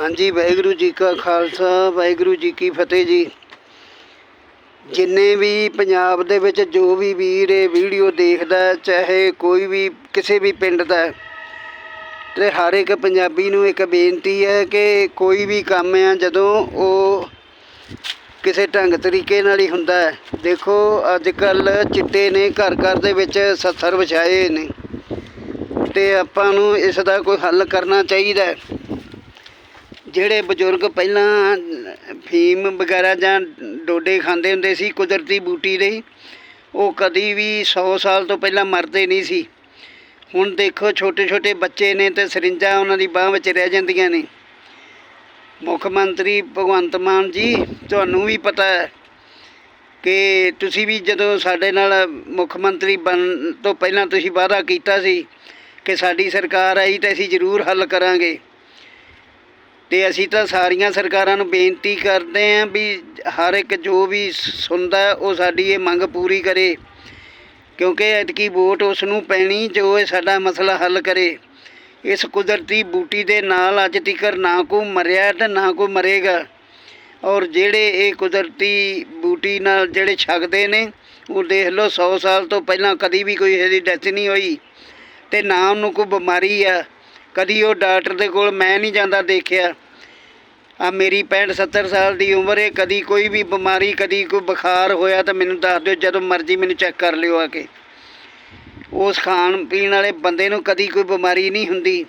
ਹਾਂਜੀ ਵਾਹਿਗੁਰੂ ਜੀ ਕਾ ਖਾਲਸਾ ਵਾਹਿਗੁਰੂ ਜੀ ਕੀ ਫਤਿਹ ਜੀ। ਜਿੰਨੇ ਵੀ ਪੰਜਾਬ ਦੇ ਵਿੱਚ ਜੋ ਵੀ ਵੀਰ ਇਹ ਵੀਡੀਓ ਦੇਖਦਾ ਚਾਹੇ ਕੋਈ ਵੀ ਕਿਸੇ ਵੀ ਪਿੰਡ ਦਾ ਹੈ, ਤੇ ਹਰ ਇੱਕ ਪੰਜਾਬੀ ਨੂੰ ਇੱਕ ਬੇਨਤੀ ਹੈ ਕਿ ਕੋਈ ਵੀ ਕੰਮ ਆ ਜਦੋਂ ਉਹ ਕਿਸੇ ਢੰਗ ਤਰੀਕੇ ਨਾਲ ਹੀ ਹੁੰਦਾ ਹੈ। ਦੇਖੋ ਅੱਜ ਕੱਲ ਚਿੱਟੇ ਨੇ ਘਰ ਘਰ ਦੇ ਵਿੱਚ ਸੱਥਰ ਵਿਛਾਏ ਨੇ ਤੇ ਆਪਾਂ ਨੂੰ ਇਸ ਦਾ ਕੋਈ ਹੱਲ ਕਰਨਾ ਚਾਹੀਦਾ ਹੈ। ਜਿਹੜੇ ਬਜ਼ੁਰਗ ਪਹਿਲਾਂ ਫੀਮ ਵਗੈਰਾ ਜਾਂ ਡੋਡੇ ਖਾਂਦੇ ਹੁੰਦੇ ਸੀ, ਕੁਦਰਤੀ ਬੂਟੀ ਦੇ ਉਹ ਕਦੀ ਵੀ 100 ਸਾਲ ਤੋਂ ਪਹਿਲਾਂ ਮਰਦੇ ਨਹੀਂ ਸੀ। ਹੁਣ ਦੇਖੋ ਛੋਟੇ ਛੋਟੇ ਬੱਚੇ ਨੇ ਤੇ ਸਰਿੰਜਾਂ ਉਹਨਾਂ ਦੀ ਬਾਹ ਵਿੱਚ ਰਹਿ ਜਾਂਦੀਆਂ ਨੇ। ਮੁੱਖ ਮੰਤਰੀ ਭਗਵੰਤ ਮਾਨ ਜੀ, ਤੁਹਾਨੂੰ ਵੀ ਪਤਾ ਹੈ ਕਿ ਤੁਸੀਂ ਵੀ ਜਦੋਂ ਸਾਡੇ ਨਾਲ ਮੁੱਖ ਮੰਤਰੀ ਬਣ ਤੋਂ ਪਹਿਲਾਂ ਤੁਸੀਂ ਵਾਅਦਾ ਕੀਤਾ ਸੀ ਕਿ ਸਾਡੀ ਸਰਕਾਰ ਆਈ ਤਾਂ ਅਸੀਂ ਜ਼ਰੂਰ ਹੱਲ ਕਰਾਂਗੇ। ਤੇ ਅਸੀਂ ਤਾਂ ਸਾਰੀਆਂ ਸਰਕਾਰਾਂ ਨੂੰ ਬੇਨਤੀ ਕਰਦੇ ਆਂ ਵੀ ਹਰ ਇੱਕ ਜੋ ਵੀ ਸੁਣਦਾ ਉਹ ਸਾਡੀ ਇਹ ਮੰਗ ਪੂਰੀ ਕਰੇ। ਕਿਉਂਕਿ ਐਤਕੀ ਵੋਟ ਉਸ ਨੂੰ ਪੈਣੀ ਜੋ ਇਹ ਸਾਡਾ ਮਸਲਾ ਹੱਲ ਕਰੇ। ਇਸ ਕੁਦਰਤੀ ਬੂਟੀ ਦੇ ਨਾਲ ਅੱਜ ਤੀਕਰ ਨਾ ਕੋ ਮਰਿਆ ਤੇ ਨਾ ਕੋ ਮਰੇਗਾ। ਔਰ ਜਿਹੜੇ ਇਹ ਕੁਦਰਤੀ ਬੂਟੀ ਨਾਲ ਜਿਹੜੇ ਛਕਦੇ ਨੇ, ਉਹ ਦੇਖ ਲਓ 100 ਸਾਲ ਤੋਂ ਪਹਿਲਾਂ ਕਦੀ ਵੀ ਕੋਈ ਇਹਦੀ ਡੈਥ ਨਹੀਂ ਹੋਈ। ਤੇ ਨਾ ਉਹਨੂੰ ਕੋਈ ਬਿਮਾਰੀ ਆ। ਕਦੀ ਉਹ ਡਾਕਟਰ ਦੇ ਕੋਲ ਮੈਂ ਨਹੀਂ ਜਾਂਦਾ ਦੇਖਿਆ। ਆ ਮੇਰੀ 65 70 ਸਾਲ ਦੀ ਉਮਰ ਹੈ ਕਦੀ ਕੋਈ ਵੀ ਬਿਮਾਰੀ, ਕਦੀ ਕੋਈ ਬੁਖਾਰ ਹੋਇਆ ਤਾਂ ਮੈਨੂੰ ਦੱਸ ਦਿਓ, ਜਦੋਂ ਮਰਜ਼ੀ ਮੈਨੂੰ ਚੈੱਕ ਕਰ ਲਿਓ ਆ ਕੇ। ਉਸ ਖਾਣ ਪੀਣ ਵਾਲੇ ਬੰਦੇ ਨੂੰ ਕਦੀ ਕੋਈ ਬਿਮਾਰੀ ਨਹੀਂ ਹੁੰਦੀ।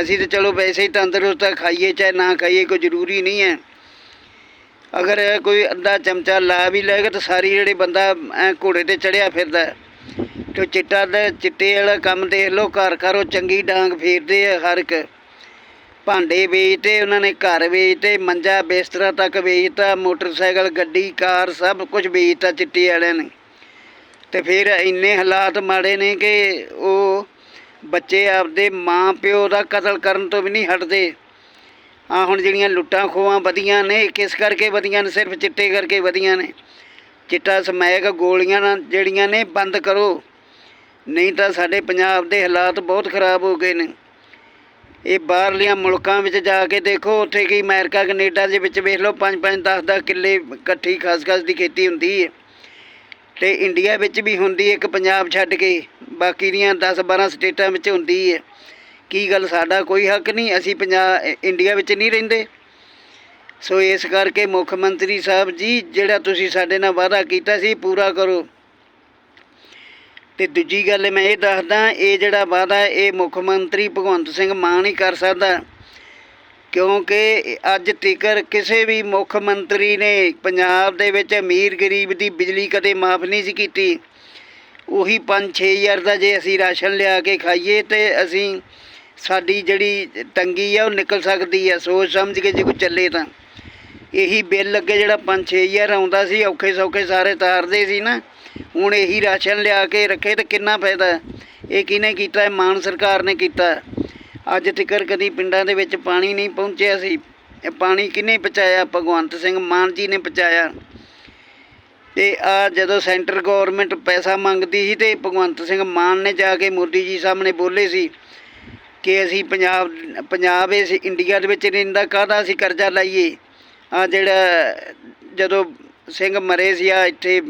ਅਸੀਂ ਤਾਂ ਚਲੋ ਵੈਸੇ ਹੀ ਤੰਦਰੁਸਤ ਖਾਈਏ ਚਾਹੇ ਨਾ ਖਾਈਏ, ਕੋਈ ਜ਼ਰੂਰੀ ਨਹੀਂ ਹੈ ਅਗਰ ਕੋਈ ਅੱਧਾ ਚਮਚਾ ਲਾ ਵੀ ਲਏਗਾ ਤਾਂ ਸਾਰੀ ਜਿਹੜੇ ਬੰਦਾ ਘੋੜੇ ਤੇ ਚੜਿਆ ਫਿਰਦਾ। ਤੇ ਚਿੱਟਾ ਦਾ ਚਿੱਟੇ ਵਾਲਾ ਕੰਮ ਦੇਖ ਲਓ, ਘਰ ਘਰ ਉਹ ਚੰਗੀ ਡਾਂਗ ਫੇਰਦੇ ਆ ਹਰ ਇੱਕ। ਭਾਂਡੇ ਵੇਚਦੇ ਉਹਨਾਂ ਨੇ ਘਰ ਵੇਚਦੇ ਮੰਜਾ ਬਿਸਤਰਾ ਤੱਕ ਵੇਚਤਾ, ਮੋਟਰਸਾਈਕਲ, ਗੱਡੀ, ਕਾਰ, ਸਭ ਕੁਝ ਵੇਚਤਾ ਚਿੱਟੇ ਵਾਲਿਆਂ ਨੇ। ਤੇ ਫਿਰ ਇੰਨੇ ਹਾਲਾਤ ਮਾੜੇ ਨੇ ਕਿ ਉਹ ਬੱਚੇ ਆਪਦੇ ਮਾਂ ਪਿਓ ਦਾ ਕਤਲ ਕਰਨ ਤੋਂ ਵੀ ਨਹੀਂ ਹਟਦੇ। ਆ ਹੁਣ ਜਿਹੜੀਆਂ ਲੁੱਟਾਂ ਖੋਹਾਂ ਵਧੀਆਂ ਨੇ, ਕਿਸ ਕਰਕੇ ਵਧੀਆਂ ਨੇ? ਸਿਰਫ ਚਿੱਟੇ ਕਰਕੇ ਵਧੀਆਂ ਨੇ। ਚਿੱਟਾ ਸਮੈਕ ਗੋਲੀਆਂ ਨਾਲ ਜਿਹੜੀਆਂ ਨੇ ਬੰਦ ਕਰੋ। ਨਹੀਂ ਤਾਂ ਸਾਡੇ ਪੰਜਾਬ ਦੇ ਹਾਲਾਤ ਬਹੁਤ ਖਰਾਬ ਹੋ ਗਏ ਨੇ। ਇਹ ਬਾਹਰਲੀਆਂ ਮੁਲਕਾਂ ਵਿੱਚ ਜਾ ਕੇ ਦੇਖੋ, ਉੱਥੇ ਕੀ ਅਮਰੀਕਾ, ਕੈਨੇਡਾ ਦੇ ਵਿੱਚ ਵੇਖ ਲਓ 5 5 10 10 ਕਿੱਲੇ ਇਕੱਠੀ ਖਾਸ ਖਾਸ ਦੀ ਖੇਤੀ ਹੁੰਦੀ ਹੈ। ਤੇ ਇੰਡੀਆ ਵਿੱਚ ਵੀ ਹੁੰਦੀ ਇੱਕ ਪੰਜਾਬ ਛੱਡ ਕੇ, ਬਾਕੀ ਦੀਆਂ 10 12 ਸਟੇਟਾਂ ਵਿੱਚ ਹੁੰਦੀ ਹੈ। ਕੀ ਗੱਲ, ਸਾਡਾ ਕੋਈ ਹੱਕ ਨਹੀਂ, ਅਸੀਂ ਪੰਜਾਬ ਇੰਡੀਆ ਵਿੱਚ ਨਹੀਂ ਰਹਿੰਦੇ। ਸੋ ਇਸ ਕਰਕੇ ਮੁੱਖ ਮੰਤਰੀ ਸਾਹਿਬ ਜੀ, ਜਿਹੜਾ ਤੁਸੀਂ ਸਾਡੇ ਨਾਲ ਵਾਅਦਾ ਕੀਤਾ ਸੀ, ਪੂਰਾ ਕਰੋ। ਤੇ ਦੂਜੀ ਗੱਲ ਮੈਂ ਇਹ ਦੱਸਦਾ, ਇਹ ਜਿਹੜਾ ਵਾਅਦਾ ਇਹ ਮੁੱਖ ਮੰਤਰੀ ਭਗਵੰਤ ਸਿੰਘ ਮਾਨ ਹੀ ਕਰ ਸਕਦਾ। ਕਿਉਂਕਿ ਅੱਜ ਤੀਕਰ ਕਿਸੇ ਵੀ ਮੁੱਖ ਮੰਤਰੀ ਨੇ ਪੰਜਾਬ ਦੇ ਵਿੱਚ ਅਮੀਰ ਗਰੀਬ ਦੀ ਬਿਜਲੀ ਕਦੇ ਮਾਫ ਨਹੀਂ ਸੀ ਕੀਤੀ। ਉਹੀ 5-6000 ਦਾ ਜੇ ਅਸੀਂ ਰਾਸ਼ਨ ਲਿਆ ਕੇ ਖਾਈਏ, ਤੇ ਅਸੀਂ ਸਾਡੀ ਜਿਹੜੀ ਤੰਗੀ ਆ, ਉਹ ਨਿਕਲ ਸਕਦੀ ਆ। ਸੋਚ ਸਮਝ ਕੇ ਜੇ ਕੋਈ ਚੱਲੇ ਤਾਂ। ਇਹੀ ਬਿੱਲ ਅੱਗੇ ਜਿਹੜਾ 5-6000 ਆਉਂਦਾ ਸੀ ਔਖੇ ਸੌਖੇ ਸਾਰੇ ਤਾਰਦੇ ਸੀ ਨਾ। ਹੁਣ ਇਹੀ ਰਾਸ਼ਨ ਲਿਆ ਕੇ ਰੱਖੇ ਤਾਂ ਕਿੰਨਾ ਫਾਇਦਾ ਇਹ ਕਿਹਨੇ ਕੀਤਾ? ਹੈ? ਮਾਨ ਸਰਕਾਰ ਨੇ ਕੀਤਾ। ਅੱਜ ਤੱਕਰ ਕਦੀ ਪਿੰਡਾਂ ਦੇ ਵਿੱਚ ਪਾਣੀ ਨਹੀਂ ਪਹੁੰਚਿਆ ਸੀ। ਇਹ ਪਾਣੀ ਕਿਹਨੇ ਪਹੁੰਚਾਇਆ? ਭਗਵੰਤ ਸਿੰਘ ਮਾਨ ਜੀ ਨੇ ਪਹੁੰਚਾਇਆ। ਤੇ ਆ ਜਦੋਂ ਸੈਂਟਰ ਗਵਰਨਮੈਂਟ ਪੈਸਾ ਮੰਗਦੀ ਸੀ ਤੇ ਭਗਵੰਤ ਸਿੰਘ ਮਾਨ ਨੇ ਜਾ ਕੇ ਮੋਦੀ ਜੀ ਸਾਹਮਣੇ ਬੋਲੇ ਸੀ ਕਿ ਅਸੀਂ ਪੰਜਾਬ ਪੰਜਾਬ ਇਸ ਇੰਡੀਆ ਦੇ ਵਿੱਚ ਰਹਿੰਦਾ, ਕਾਹਦਾ ਅਸੀਂ ਕਰਜ਼ਾ ਲਾਈਏ? ਆ ਜਿਹੜਾ ਜਦੋਂ ਸਿੰਘ ਮਰੇ ਸੀ, ਆ ਇੱਥੇ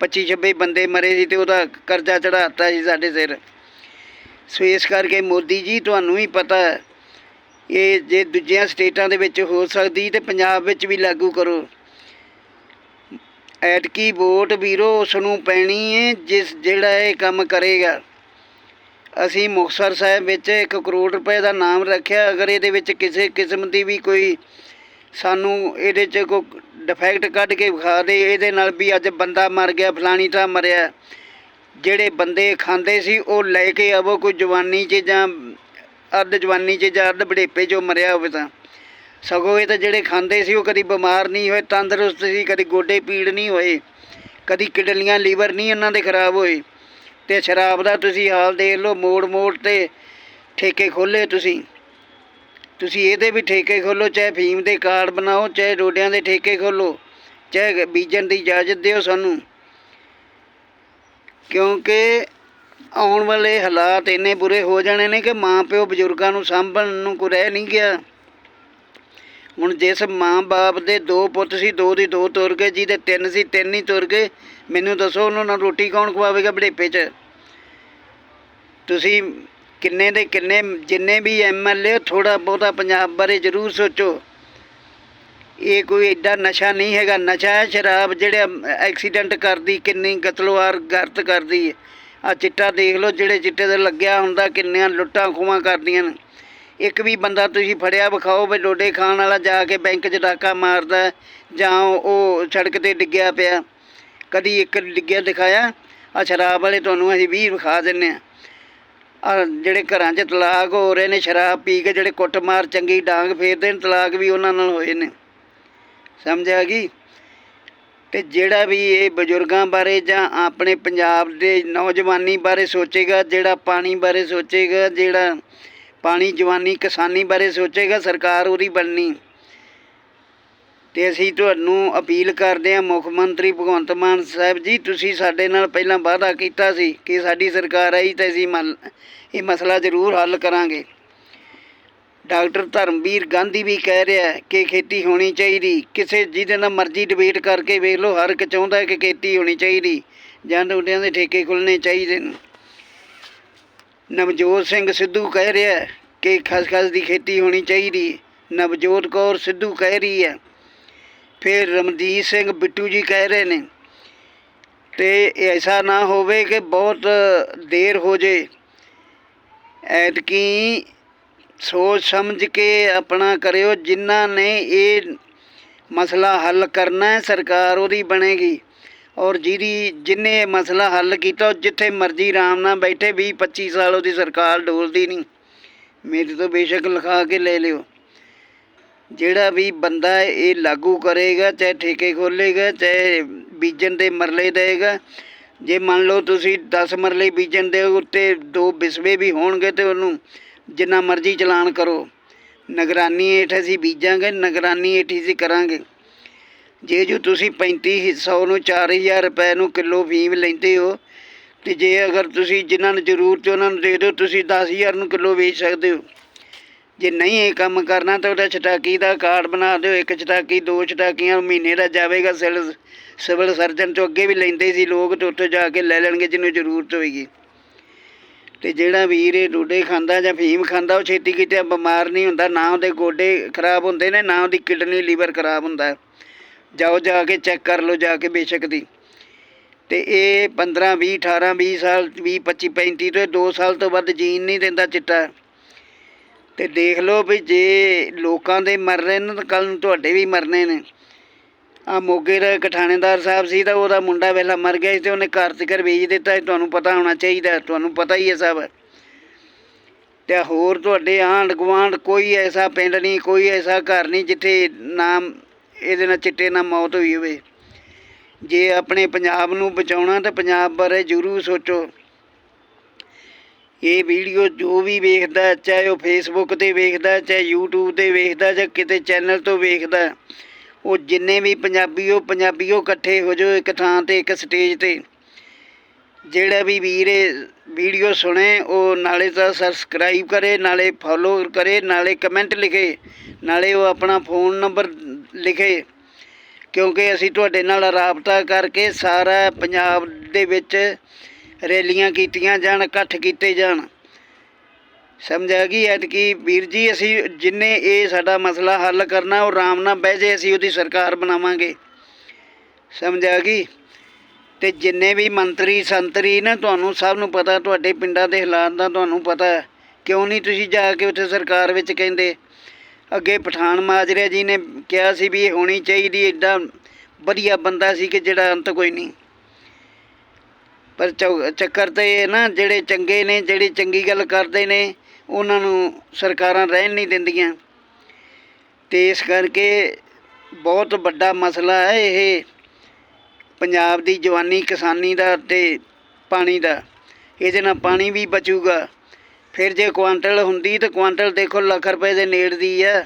25 26 ਬੰਦੇ ਮਰੇ ਸੀ ਤੇ ਉਹਦਾ ਕਰਜ਼ਾ ਚੜਾਤਾ ਸੀ ਸਾਡੇ ਸਿਰ। ਸੋ ਇਸ ਕਰਕੇ ਮੋਦੀ ਜੀ, ਤੁਹਾਨੂੰ ਵੀ ਪਤਾ ਇਹ ਜੇ ਦੂਜੀਆਂ ਸਟੇਟਾਂ ਦੇ ਵਿੱਚ ਹੋ ਸਕਦੀ ਤੇ ਪੰਜਾਬ ਵਿੱਚ ਵੀ ਲਾਗੂ ਕਰੋ। ਐਟਕੀ ਵੋਟ ਵੀਰੋ, ਉਸ ਨੂੰ ਪੈਣੀ ਹੈ ਜਿਸ ਜਿਹੜਾ ਇਹ ਕੰਮ ਕਰੇਗਾ। ਅਸੀਂ ਮੁਕਤਸਰ ਸਾਹਿਬ ਵਿੱਚ 1 ਕਰੋੜ ਰੁਪਏ ਦਾ ਨਾਮ ਰੱਖਿਆ, ਅਗਰ ਇਹਦੇ ਵਿੱਚ ਕਿਸੇ ਕਿਸਮ ਦੀ ਵੀ ਕੋਈ ਸਾਨੂੰ ਇਹਦੇ 'ਚ ਕੋਈ ਡਿਫੈਕਟ ਕੱਢ ਕੇ ਵਿਖਾ ਦੇ, ਇਹਦੇ ਨਾਲ ਵੀ ਅੱਜ ਬੰਦਾ ਮਰ ਗਿਆ, ਫਲਾਣੀ ਤਾਂ ਮਰਿਆ। ਜਿਹੜੇ ਬੰਦੇ ਖਾਂਦੇ ਸੀ, ਉਹ ਲੈ ਕੇ ਆਵੋ ਕੋਈ ਜਵਾਨੀ 'ਚ ਜਾਂ ਅੱਧ ਜਵਾਨੀ 'ਚ ਜਾਂ ਅੱਧ ਬੁਢੇਪੇ 'ਚੋਂ ਮਰਿਆ ਹੋਵੇ ਤਾਂ। ਸਗੋਂ ਇਹ ਤਾਂ ਜਿਹੜੇ ਖਾਂਦੇ ਸੀ, ਉਹ ਕਦੀ ਬਿਮਾਰ ਨਹੀਂ ਹੋਏ, ਤੰਦਰੁਸਤ ਸੀ, ਕਦੀ ਗੋਡੇ ਪੀੜ ਨਹੀਂ ਹੋਏ, ਕਦੀ ਕਿਡਨੀਆਂ, ਲੀਵਰ ਨਹੀਂ ਇਹਨਾਂ ਦੇ ਖਰਾਬ ਹੋਏ। ਤੇ ਸ਼ਰਾਬ ਦਾ ਤੁਸੀਂ ਹਾਲ ਦੇਖ ਲਓ ਮੋੜ ਮੋੜ ਤੇ ਠੇਕੇ ਖੋਲੇ ਤੁਸੀਂ। ਤੁਸੀਂ ਇਹਦੇ ਵੀ ਠੇਕੇ ਖੋਲੋ ਚਾਹੇ ਫੀਮ ਦੇ ਕਾਰਡ ਬਣਾਓ, ਚਾਹੇ ਡੋਡਿਆਂ ਦੇ ਠੇਕੇ ਖੋਲੋ ਚਾਹੇ ਬੀਜਣ ਦੀ ਇਜਾਜ਼ਤ ਦਿਓ ਸਾਨੂੰ। ਕਿਉਂਕਿ ਆਉਣ ਵਾਲੇ ਹਾਲਾਤ ਇੰਨੇ ਬੁਰੇ ਹੋ ਜਾਣੇ ਨੇ ਕਿ ਮਾਂ ਪਿਓ ਬਜ਼ੁਰਗਾਂ ਨੂੰ ਸਾਂਭਣ ਨੂੰ ਕੋਈ ਰਹਿ ਨਹੀਂ ਗਿਆ। ਹੁਣ ਜਿਸ ਮਾਂ-ਬਾਪ ਦੇ ਦੋ ਪੁੱਤ ਸੀ, ਦੋ ਦੀ ਦੋ ਤੁਰ ਗਏ, ਜਿਹਦੇ ਤਿੰਨ ਸੀ, ਤਿੰਨ ਹੀ ਤੁਰ ਗਏ, ਮੈਨੂੰ ਦੱਸੋ ਉਹਨਾਂ ਨੂੰ ਰੋਟੀ ਕੌਣ ਖਵਾਵੇਗਾ ਬੜੇਪੇ 'ਚ? ਤੁਸੀਂ ਕਿੰਨੇ ਦੇ ਕਿੰਨੇ, ਜਿੰਨੇ ਵੀ ਐਮਐਲਏ ਥੋੜਾ ਬਹੁਤਾ ਪੰਜਾਬ ਬਾਰੇ ਜ਼ਰੂਰ ਸੋਚੋ। ਇਹ ਕੋਈ ਐਡਾ ਨਸ਼ਾ ਨਹੀਂ ਹੈਗਾ। ਨਸ਼ਾ ਹੈ, ਸ਼ਰਾਬ ਜਿਹੜਾ ਐਕਸੀਡੈਂਟ ਕਰਦੀ, ਕਿੰਨੀ ਕਤਲਵਾਰ ਗਰਤ ਕਰਦੀ ਹੈ। ਆ ਚਿੱਟਾ ਦੇਖ ਲਓ, ਜਿਹੜੇ ਚਿੱਟੇ ਤੇ ਲੱਗਿਆ ਹੁੰਦਾ, ਕਿੰਨੀਆਂ ਲੁੱਟਾਂ ਖੋਹਾਂ ਕਰਦੀਆਂ ਨੇ। ਇੱਕ ਵੀ ਬੰਦਾ ਤੁਸੀਂ ਫੜਿਆ, ਵਿਖਾਓ ਵੀ ਡੋਡੇ ਖਾਣ ਵਾਲਾ ਜਾ ਕੇ ਬੈਂਕ 'ਚ ਡਾਕਾ ਮਾਰਦਾ ਜਾਂ ਉਹ ਸੜਕ ਤੇ ਡਿੱਗਿਆ ਪਿਆ। ਕਦੀ ਇੱਕ ਡਿੱਗਿਆ ਦਿਖਾਇਆ ਆ ਸ਼ਰਾਬ ਵਾਲੇ ਤੁਹਾਨੂੰ ਅਸੀਂ 20 ਵਿਖਾ ਦਿੰਨੇ ਆ ਆ ਜਿਹੜੇ ਘਰਾਂ 'ਚ ਤਲਾਕ ਹੋ ਰਹੇ ਨੇ, ਸ਼ਰਾਬ ਪੀ ਕੇ ਜਿਹੜੇ ਕੁੱਟਮਾਰ, ਚੰਗੀ ਡਾਂਗ ਫੇਰਦੇ ਨੇ, ਤਲਾਕ ਵੀ ਉਹਨਾਂ ਨਾਲ ਹੋਏ ਨੇ। ਸਮਝ ਆ ਗਈ? ਤੇ ਜਿਹੜਾ ਵੀ ਇਹ ਬਜ਼ੁਰਗਾਂ ਬਾਰੇ ਜਾਂ ਆਪਣੇ ਪੰਜਾਬ ਦੇ ਨੌਜਵਾਨੀ ਬਾਰੇ ਸੋਚੇਗਾ, ਜਿਹੜਾ ਪਾਣੀ ਬਾਰੇ ਸੋਚੇਗਾ, ਜਿਹੜਾ ਪਾਣੀ, ਜਵਾਨੀ, ਕਿਸਾਨੀ ਬਾਰੇ ਸੋਚੇਗਾ, ਸਰਕਾਰ ਉਹਦੀ ਬਣਨੀ। ਤੇ ਅਸੀਂ ਤੁਹਾਨੂੰ ਅਪੀਲ ਕਰਦੇ ਹਾਂ ਮੁੱਖ ਮੰਤਰੀ ਭਗਵੰਤ ਮਾਨ ਸਾਹਿਬ ਜੀ, ਤੁਸੀਂ ਸਾਡੇ ਨਾਲ ਪਹਿਲਾਂ ਵਾਅਦਾ ਕੀਤਾ ਸੀ ਕਿ ਸਾਡੀ ਸਰਕਾਰ ਆਈ ਤਾਂ ਅਸੀਂ ਮਲ- ਇਹ ਮਸਲਾ ਜ਼ਰੂਰ ਹੱਲ ਕਰਾਂਗੇ। ਡਾਕਟਰ ਧਰਮਵੀਰ ਗਾਂਧੀ ਵੀ ਕਹਿ ਰਿਹਾ ਕਿ ਖੇਤੀ ਹੋਣੀ ਚਾਹੀਦੀ, ਕਿਸੇ ਜਿਹਦੇ ਨਾਲ ਮਰਜ਼ੀ ਡਿਬੇਟ ਕਰਕੇ ਵੇਖ ਲਓ, ਹਰ ਇੱਕ ਚਾਹੁੰਦਾ ਕਿ ਖੇਤੀ ਹੋਣੀ ਚਾਹੀਦੀ, ਜਾਂ ਡੋਡਿਆਂ ਦੇ ਠੇਕੇ ਖੁੱਲਣੇ ਚਾਹੀਦੇ ਨੇ। ਨਵਜੋਤ ਸਿੰਘ ਸਿੱਧੂ ਕਹਿ ਰਿਹਾ ਹੈ ਕਿ ਖਸਖਸ ਦੀ ਖੇਤੀ ਹੋਣੀ ਚਾਹੀਦੀ, ਨਵਜੋਤ ਕੌਰ ਸਿੱਧੂ ਕਹਿ ਰਹੀ ਹੈ ਫਿਰ ਰਮਦੀਪ ਸਿੰਘ ਬਿੱਟੂ ਜੀ ਕਹਿ ਰਹੇ ਨੇ, ਤੇ ਐਸਾ ਨਾ ਹੋਵੇ ਕਿ ਬਹੁਤ ਦੇਰ ਹੋ ਜੇ। ਐਤਕੀ ਸੋਚ ਸਮਝ ਕੇ ਆਪਣਾ ਕਰਿਓ, ਜਿਨ੍ਹਾਂ ਨੇ ਇਹ ਮਸਲਾ ਹੱਲ ਕਰਨਾ ਹੈ, ਸਰਕਾਰ ਉਹਦੀ ਬਣੇਗੀ। ਔਰ ਜਿਹਦੀ, ਜਿਨੇ ਮਸਲਾ ਹੱਲ ਕੀਤਾ ਜਿੱਥੇ ਮਰਜ਼ੀ ਆਰਾਮ ਨਾਲ ਬੈਠੇ 20 25 ਸਾਲ ਉਹਦੀ ਸਰਕਾਰ ਡੋਲਦੀ ਨਹੀਂ। ਮੇਰੇ ਤੋਂ ਬੇਸ਼ੱਕ ਲਿਖਾ ਕੇ ਲੈ ਲਿਓ। ਜਿਹੜਾ ਵੀ ਬੰਦਾ ਇਹ ਲਾਗੂ ਕਰੇਗਾ, ਚਾਹੇ ਠੇਕੇ ਖੋਲੇਗਾ ਚਾਹੇ ਬੀਜਣ ਦੇ ਮਰਲੇ ਦੇਗਾ। ਜੇ ਮੰਨ ਲਓ ਤੁਸੀਂ 10 ਮਰਲੇ ਬੀਜਣ ਦੇ ਉੱਤੇ ਦੋ ਬਿਸਵੇ ਵੀ ਹੋਣਗੇ ਤੇ ਉਹਨੂੰ ਜਿੰਨਾ ਮਰਜ਼ੀ ਚਲਾਨ ਕਰੋ। ਨਿਗਰਾਨੀ ਹੇਠ ਅਸੀਂ ਬੀਜਾਂਗੇ, ਨਿਗਰਾਨੀ ਹੇਠ ਅਸੀਂ ਕਰਾਂਗੇ। ਜੇ ਜੋ ਤੁਸੀਂ 3500 ਨੂੰ 4000 ਰੁਪਏ ਨੂੰ ਕਿਲੋ ਫੀਮ ਲੈਂਦੇ ਹੋ, ਤੇ ਜੇ ਅਗਰ ਤੁਸੀਂ ਜਿਨ੍ਹਾਂ ਨੂੰ ਜ਼ਰੂਰਤ ਉਹਨਾਂ ਨੂੰ ਦੇ ਦਿਓ, ਤੁਸੀਂ 10000 ਨੂੰ ਕਿਲੋ ਵੇਚ ਸਕਦੇ ਹੋ। ਜੇ ਨਹੀਂ ਇਹ ਕੰਮ ਕਰਨਾ ਤਾਂ ਉਹਦਾ ਚਟਾਕੀ ਦਾ ਕਾਰਡ ਬਣਾ ਦਿਓ, ਇੱਕ ਚਟਾਕੀ, ਦੋ ਚਟਾਕੀਆਂ, ਮਹੀਨੇ ਦਾ ਜਾਵੇਗਾ ਸਿਵਲ ਸਿਵਲ ਸਰਜਨ ਤੋਂ ਅੱਗੇ ਵੀ ਲੈਂਦੇ ਸੀ ਲੋਕ ਤੇ ਉੱਥੇ ਜਾ ਕੇ ਲੈ ਲੈਣਗੇ ਜਿਹਨੂੰ ਜ਼ਰੂਰਤ ਹੋਏਗੀ। ਤੇ ਜਿਹੜਾ ਵੀਰ ਇਹ ਡੋਡੇ ਖਾਂਦਾ ਜਾਂ ਫੀਮ ਖਾਂਦਾ, ਉਹ ਛੇਤੀ ਕਿਤੇ ਬਿਮਾਰ ਨਹੀਂ ਹੁੰਦਾ, ਨਾ ਉਹਦੇ ਗੋਡੇ ਖਰਾਬ ਹੁੰਦੇ ਨੇ, ਨਾ ਉਹਦੀ ਕਿਡਨੀ, ਲੀਵਰ ਖਰਾਬ ਹੁੰਦਾ। ਜਾਓ, ਜਾ ਕੇ ਚੈੱਕ ਕਰ ਲਓ, ਜਾ ਕੇ ਬੇਸ਼ੱਕ ਦੀ। ਤੇ ਇਹ 15 20 18 20 ਸਾਲ 20 25 35 ਤੋਂ 2 ਸਾਲ ਤੋਂ ਵੱਧ ਜੀਣ ਨਹੀਂ ਦਿੰਦਾ ਚਿੱਟਾ। ਤੇ ਦੇਖ ਲਓ ਵੀ ਜੇ ਲੋਕਾਂ ਦੇ ਮਰ ਰਹੇ ਨੇ ਤਾਂ ਕੱਲ ਨੂੰ ਤੁਹਾਡੇ ਵੀ ਮਰਨੇ ਨੇ। ਆ ਮੋਗੇ ਦਾ ਕਠਾਣੇਦਾਰ ਸਾਹਿਬ ਸੀ ਤਾਂ ਉਹਦਾ ਮੁੰਡਾ ਵੇਲਾ ਮਰ ਗਿਆ ਸੀ ਤੇ ਉਹਨੇ ਘਰ ਤੇ ਘਰ ਵੇਚ ਦਿੱਤਾ ਤੁਹਾਨੂੰ ਪਤਾ ਹੋਣਾ ਚਾਹੀਦਾ, ਤੁਹਾਨੂੰ ਪਤਾ ਹੀ ਹੈ ਸਭ। ਤੇ ਹੋਰ ਤੁਹਾਡੇ ਆਂਢ ਗੁਆਂਢ ਕੋਈ ਐਸਾ ਪਿੰਡ ਨਹੀਂ, ਕੋਈ ਐਸਾ ਘਰ ਨਹੀਂ ਜਿੱਥੇ ਨਾਮ, ਇਹਦੇ ਨਾਲ ਚਿੱਟੇ ਨਾਲ ਮੌਤ ਹੋਈ ਹੋਵੇ। ਜੇ ਆਪਣੇ ਪੰਜਾਬ ਨੂੰ ਬਚਾਉਣਾ ਤਾਂ ਪੰਜਾਬ ਬਾਰੇ ਜ਼ਰੂਰ ਸੋਚੋ। ਇਹ ਵੀਡੀਓ ਜੋ ਵੀ ਵੇਖਦਾ ਚਾਹੇ ਉਹ ਫੇਸਬੁੱਕ ਤੇ ਵੇਖਦਾ ਚਾਹੇ YouTube ਤੇ ਵੇਖਦਾ ਜਾਂ ਕਿਤੇ ਚੈਨਲ ਤੋਂ ਵੇਖਦਾ ਉਹ ਜਿੰਨੇ ਵੀ ਪੰਜਾਬੀ, ਉਹ ਪੰਜਾਬੀਓ ਇਕੱਠੇ ਹੋ ਜਾਓ ਇੱਕ ਥਾਂ ਤੇ, ਇੱਕ ਸਟੇਜ ਤੇ। ਜਿਹੜਾ ਵੀ ਵੀਰ ਇਹ ਵੀਡੀਓ ਸੁਣੇ, ਉਹ ਨਾਲੇ ਤਾਂ ਸਬਸਕ੍ਰਾਈਬ ਕਰੇ, ਨਾਲੇ ਫੋਲੋ ਕਰੇ, ਨਾਲੇ ਕਮੈਂਟ ਲਿਖੇ, ਨਾਲੇ ਉਹ ਆਪਣਾ ਫੋਨ ਨੰਬਰ ਲਿਖੇ। ਕਿਉਂਕਿ ਅਸੀਂ ਤੁਹਾਡੇ ਨਾਲ ਰਾਬਤਾ ਕਰਕੇ ਸਾਰਾ ਪੰਜਾਬ ਦੇ ਵਿੱਚ ਰੈਲੀਆਂ ਕੀਤੀਆਂ ਜਾਣ, ਇਕੱਠ ਕੀਤੇ ਜਾਣ। ਸਮਝ ਆ ਗਈ ਐਤਕੀ? ਵੀਰ ਜੀ, ਅਸੀਂ ਜਿੰਨੇ ਇਹ ਸਾਡਾ ਮਸਲਾ ਹੱਲ ਕਰਨਾ, ਉਹ ਆਰਾਮ ਨਾਲ ਬਹਿ ਜੇ, ਅਸੀਂ ਉਹਦੀ ਸਰਕਾਰ ਬਣਾਵਾਂਗੇ। ਸਮਝ ਆ ਗਈ? ਤੇ ਜਿੰਨੇ ਵੀ ਮੰਤਰੀ, ਸੰਤਰੀ ਨਾ, ਤੁਹਾਨੂੰ ਸਭ ਨੂੰ ਪਤਾ, ਤੁਹਾਡੇ ਪਿੰਡਾਂ ਦੇ ਹਾਲਾਤ ਦਾ ਤੁਹਾਨੂੰ ਪਤਾ ਕਿਉਂ ਨਹੀਂ ਤੁਸੀਂ ਜਾ ਕੇ ਉੱਥੇ ਸਰਕਾਰ ਵਿੱਚ ਕਹਿੰਦੇ? ਅੱਗੇ ਪਠਾਨ ਮਾਜਰੇ ਜੀ ਨੇ ਕਿਹਾ ਸੀ ਵੀ ਇਹ ਹੋਣੀ ਚਾਹੀਦੀ ਐਡਾ ਵਧੀਆ ਬੰਦਾ ਸੀ ਕਿ ਜਿਹੜਾ ਅੰਤ ਕੋਈ ਨਹੀਂ। ਪਰ ਚੱਕਰ ਤਾਂ ਇਹ ਨਾ, ਜਿਹੜੇ ਚੰਗੇ ਨੇ, ਜਿਹੜੇ ਚੰਗੀ ਗੱਲ ਕਰਦੇ ਨੇ, ਉਹਨਾਂ ਨੂੰ ਸਰਕਾਰਾਂ ਰਹਿਣ ਨਹੀਂ ਦਿੰਦੀਆਂ। ਤੇ ਇਸ ਕਰਕੇ ਬਹੁਤ ਵੱਡਾ ਮਸਲਾ ਹੈ ਇਹ ਪੰਜਾਬ ਦੀ ਜਵਾਨੀ ਕਿਸਾਨੀ ਦਾ ਤੇ ਪਾਣੀ ਦਾ। ਇਹਦੇ ਨਾਲ ਪਾਣੀ ਵੀ ਬਚੂਗਾ। ਫਿਰ ਜੇ ਕੁਆਂਟਲ ਹੁੰਦੀ ਤਾਂ ਕੁਆਂਟਲ ਦੇਖੋ ਲੱਖ ਰੁਪਏ ਦੇ ਨੇੜ ਦੀ ਆ।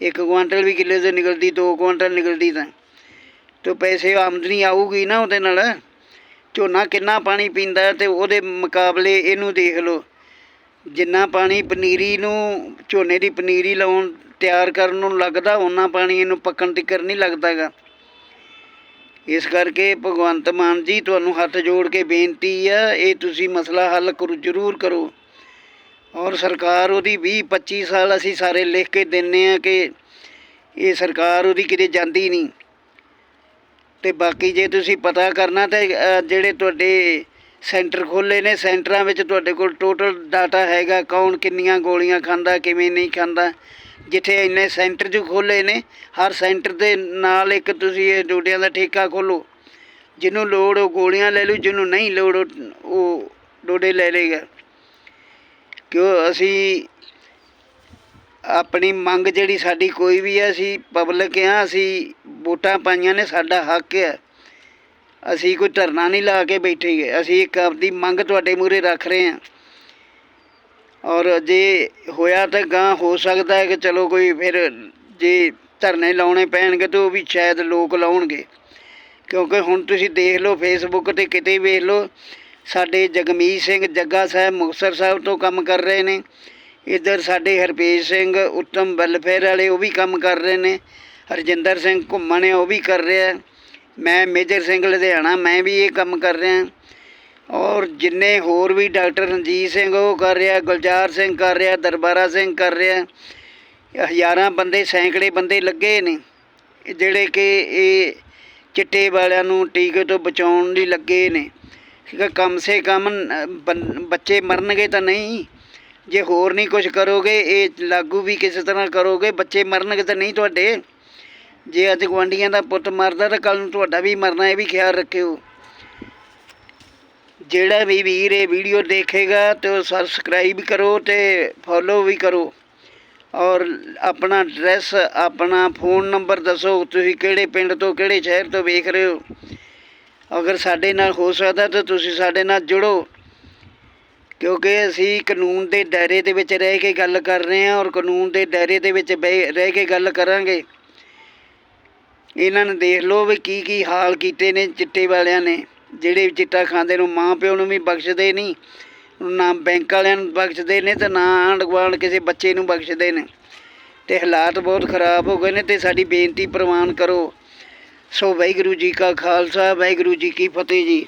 ਇੱਕ ਕੁਆਂਟਲ ਵੀ ਕਿੱਲੇ ਤੋਂ ਨਿਕਲਦੀ, ਦੋ ਕੁਆਂਟਲ ਨਿਕਲਦੀ ਤਾਂ। ਤੇ ਪੈਸੇ ਆਮਦਨੀ ਆਊਗੀ ਨਾ ਉਹਦੇ ਨਾਲ। ਝੋਨਾ ਕਿੰਨਾ ਪਾਣੀ ਪੀਂਦਾ ਹੈ ਤੇ ਉਹਦੇ ਮੁਕਾਬਲੇ ਇਹਨੂੰ ਦੇਖ ਲਓ। ਜਿੰਨਾ ਪਾਣੀ ਪਨੀਰੀ ਨੂੰ, ਝੋਨੇ ਦੀ ਪਨੀਰੀ ਲਾਉਣ, ਤਿਆਰ ਕਰਨ ਨੂੰ ਲੱਗਦਾ ਉਹਨਾਂ ਪਾਣੀ ਇਹਨੂੰ ਪੱਕਣ ਤੀਕਰ ਨਹੀਂ ਲੱਗਦਾਗਾ ਇਸ ਕਰਕੇ ਭਗਵੰਤ ਮਾਨ ਜੀ, ਤੁਹਾਨੂੰ ਹੱਥ ਜੋੜ ਕੇ ਬੇਨਤੀ ਆ ਇਹ ਤੁਸੀਂ ਮਸਲਾ ਹੱਲ ਕਰੋ, ਜ਼ਰੂਰ ਕਰੋ। ਔਰ ਸਰਕਾਰ ਉਹਦੀ 20 25 ਸਾਲ ਅਸੀਂ ਸਾਰੇ ਲਿਖ ਕੇ ਦਿੰਨੇ ਆ ਕਿ ਇਹ ਸਰਕਾਰ ਉਹਦੀ ਕਿਤੇ ਜਾਂਦੀ ਨਹੀਂ। ਤੇ ਬਾਕੀ ਜੇ ਤੁਸੀਂ ਪਤਾ ਕਰਨਾ ਤਾਂ ਜਿਹੜੇ ਤੁਹਾਡੇ ਸੈਂਟਰ ਖੋਲੇ ਨੇ, ਸੈਂਟਰਾਂ ਵਿੱਚ ਤੁਹਾਡੇ ਕੋਲ ਟੋਟਲ ਡਾਟਾ ਹੈਗਾ ਕੌਣ ਕਿੰਨੀਆਂ ਗੋਲੀਆਂ ਖਾਂਦਾ, ਕਿਵੇਂ ਨਹੀਂ ਖਾਂਦਾ। ਜਿੱਥੇ ਇੰਨੇ ਸੈਂਟਰ ਜੋ ਖੋਲੇ ਨੇ, ਹਰ ਸੈਂਟਰ ਦੇ ਨਾਲ ਇੱਕ ਤੁਸੀਂ ਇਹ ਡੋਡਿਆਂ ਦਾ ਠੇਕਾ ਖੋਲੋ ਜਿਹਨੂੰ ਲੋੜ ਉਹ ਗੋਲੀਆਂ ਲੈ ਲਓ ਜਿਹਨੂੰ ਨਹੀਂ ਲੋੜ ਉਹ- ਉਹ ਡੋਡੇ ਲੈ ਲੇਗਾ ਕਿਉਂ ਅਸੀਂ ਆਪਣੀ ਮੰਗ ਜਿਹੜੀ ਸਾਡੀ ਕੋਈ ਵੀ ਹੈ ਅਸੀਂ ਪਬਲਿਕ ਆ, ਅਸੀਂ ਵੋਟਾਂ ਪਾਈਆਂ ਨੇ, ਸਾਡਾ ਹੱਕ ਹੈ। ਅਸੀਂ ਕੋਈ ਧਰਨਾ ਨਹੀਂ ਲਾ ਕੇ ਬੈਠੇ ਗਏ ਅਸੀਂ ਇੱਕ ਆਪਦੀ ਮੰਗ ਤੁਹਾਡੇ ਮੂਹਰੇ ਰੱਖ ਰਹੇ ਹਾਂ। ਔਰ ਜੇ ਹੋਇਆ ਤਾਂ ਗਾਂ ਹੋ ਸਕਦਾ ਹੈ ਕਿ ਚਲੋ ਕੋਈ ਫਿਰ ਜੇ ਧਰਨੇ ਲਾਉਣੇ ਪੈਣਗੇ ਤਾਂ ਉਹ ਵੀ ਸ਼ਾਇਦ ਲੋਕ ਲਾਉਣਗੇ। ਕਿਉਂਕਿ ਹੁਣ ਤੁਸੀਂ ਦੇਖ ਲਓ ਫੇਸਬੁੱਕ ਤੇ ਕਿਤੇ ਵੇਖ ਲਓ, ਸਾਡੇ ਜਗਮੀਤ ਸਿੰਘ ਜੱਗਾ ਸਾਹਿਬ, ਮੁਕਤਸਰ ਸਾਹਿਬ ਤੋਂ ਕੰਮ ਕਰ ਰਹੇ ਨੇ। ਇੱਧਰ ਸਾਡੇ ਹਰਪੇਸ਼ ਸਿੰਘ, ਉੱਤਮ ਵੈਲਫੇਅਰ ਵਾਲੇ ਉਹ ਵੀ ਕੰਮ ਕਰ ਰਹੇ ਨੇ। ਹਰਜਿੰਦਰ ਸਿੰਘ ਘੁੰਮਣ ਹੈ ਉਹ ਵੀ ਕਰ ਰਿਹਾ। ਮੈਂ ਮੇਜਰ ਸਿੰਘ ਲੁਧਿਆਣਾ, ਮੈਂ ਵੀ ਇਹ ਕੰਮ ਕਰ ਰਿਹਾ। ਔਰ ਜਿੰਨੇ ਹੋਰ ਵੀ ਡਾਕਟਰ ਰਣਜੀਤ ਸਿੰਘ, ਉਹ ਕਰ ਰਿਹਾ, ਗੁਲਜ਼ਾਰ ਸਿੰਘ ਕਰ ਰਿਹਾ, ਦਰਬਾਰਾ ਸਿੰਘ ਕਰ ਰਿਹਾ। ਹਜ਼ਾਰਾਂ ਬੰਦੇ, ਸੈਂਕੜੇ ਬੰਦੇ ਲੱਗੇ ਨੇ। ਜਿਹੜੇ ਕਿ ਇਹ ਚਿੱਟੇ ਵਾਲਿਆਂ ਨੂੰ ਟੀਕੇ ਤੋਂ ਬਚਾਉਣ ਲਈ ਲੱਗੇ ਨੇ। ਕਿ ਕਮ ਸੇ ਕਮ ਬੱਚੇ ਮਰਨਗੇ ਤਾਂ ਨਹੀਂ। ਜੇ ਹੋਰ ਨਹੀਂ ਕੁਝ ਕਰੋਗੇ, ਇਹ ਲਾਗੂ ਵੀ ਕਿਸੇ ਤਰ੍ਹਾਂ ਕਰੋਗੇ, ਬੱਚੇ ਮਰਨਗੇ ਤਾਂ ਨਹੀਂ ਤੁਹਾਡੇ। ਜੇ ਅੱਜ ਗੁਆਂਢੀਆਂ ਦਾ ਪੁੱਤ ਮਰਦਾ ਤਾਂ ਕੱਲ ਨੂੰ ਤੁਹਾਡਾ ਵੀ ਮਰਨਾ, ਇਹ ਵੀ ਖਿਆਲ ਰੱਖਿਓ। ਜਿਹੜਾ ਵੀ ਵੀਰ ਇਹ ਵੀਡੀਓ ਦੇਖੇਗਾ ਤੇ ਉਹ ਸਬਸਕ੍ਰਾਈਬ ਕਰੋ ਤੇ ਫੋਲੋ ਵੀ ਕਰੋ। ਔਰ ਆਪਣਾ ਐਡਰੈਸ ਆਪਣਾ ਫੋਨ ਨੰਬਰ ਦੱਸੋ, ਤੁਸੀਂ ਕਿਹੜੇ ਪਿੰਡ ਤੋਂ, ਕਿਹੜੇ ਸ਼ਹਿਰ ਤੋਂ ਵੇਖ ਰਹੇ ਹੋ। ਅਗਰ ਸਾਡੇ ਨਾਲ ਹੋ ਸਕਦਾ ਤਾਂ ਤੁਸੀਂ ਸਾਡੇ ਨਾਲ ਜੁੜੋ। ਕਿਉਂਕਿ ਅਸੀਂ ਕਾਨੂੰਨ ਦੇ ਦਾਇਰੇ ਦੇ ਵਿੱਚ ਰਹਿ ਕੇ ਗੱਲ ਕਰ ਰਹੇ ਹਾਂ ਔਰ ਕਾਨੂੰਨ ਦੇ ਦਾਇਰੇ ਦੇ ਵਿੱਚ ਬਹਿ- ਰਹਿ ਕੇ ਗੱਲ ਕਰਾਂਗੇ। ਇਹਨਾਂ ਨੂੰ ਦੇਖ ਲਓ ਵੀ ਕੀ ਕੀ ਹਾਲ ਕੀਤੇ ਨੇ ਚਿੱਟੇ ਵਾਲਿਆਂ ਨੇ, ਜਿਹੜੇ ਚਿੱਟਾ ਖਾਂਦੇ ਨੂੰ ਮਾਂ ਪਿਓ ਨੂੰ ਵੀ ਬਖਸ਼ਦੇ ਨਹੀਂ ਨਾ ਬੈਂਕ ਵਾਲਿਆਂ ਨੂੰ ਬਖਸ਼ਦੇ ਨੇ ਤੇ ਨਾ ਆਂਢ ਗੁਆਂਢ ਕਿਸੇ ਬੱਚੇ ਨੂੰ ਬਖਸ਼ਦੇ ਨੇ। ਤੇ ਹਾਲਾਤ ਬਹੁਤ ਖਰਾਬ ਹੋ ਗਏ ਨੇ ਤੇ ਸਾਡੀ ਬੇਨਤੀ ਪ੍ਰਵਾਨ ਕਰੋ। ਸੋ ਵਾਹਿਗੁਰੂ ਜੀ ਕਾ ਖਾਲਸਾ, ਵਾਹਿਗੁਰੂ ਜੀ ਕੀ ਫਤਿਹ ਜੀ।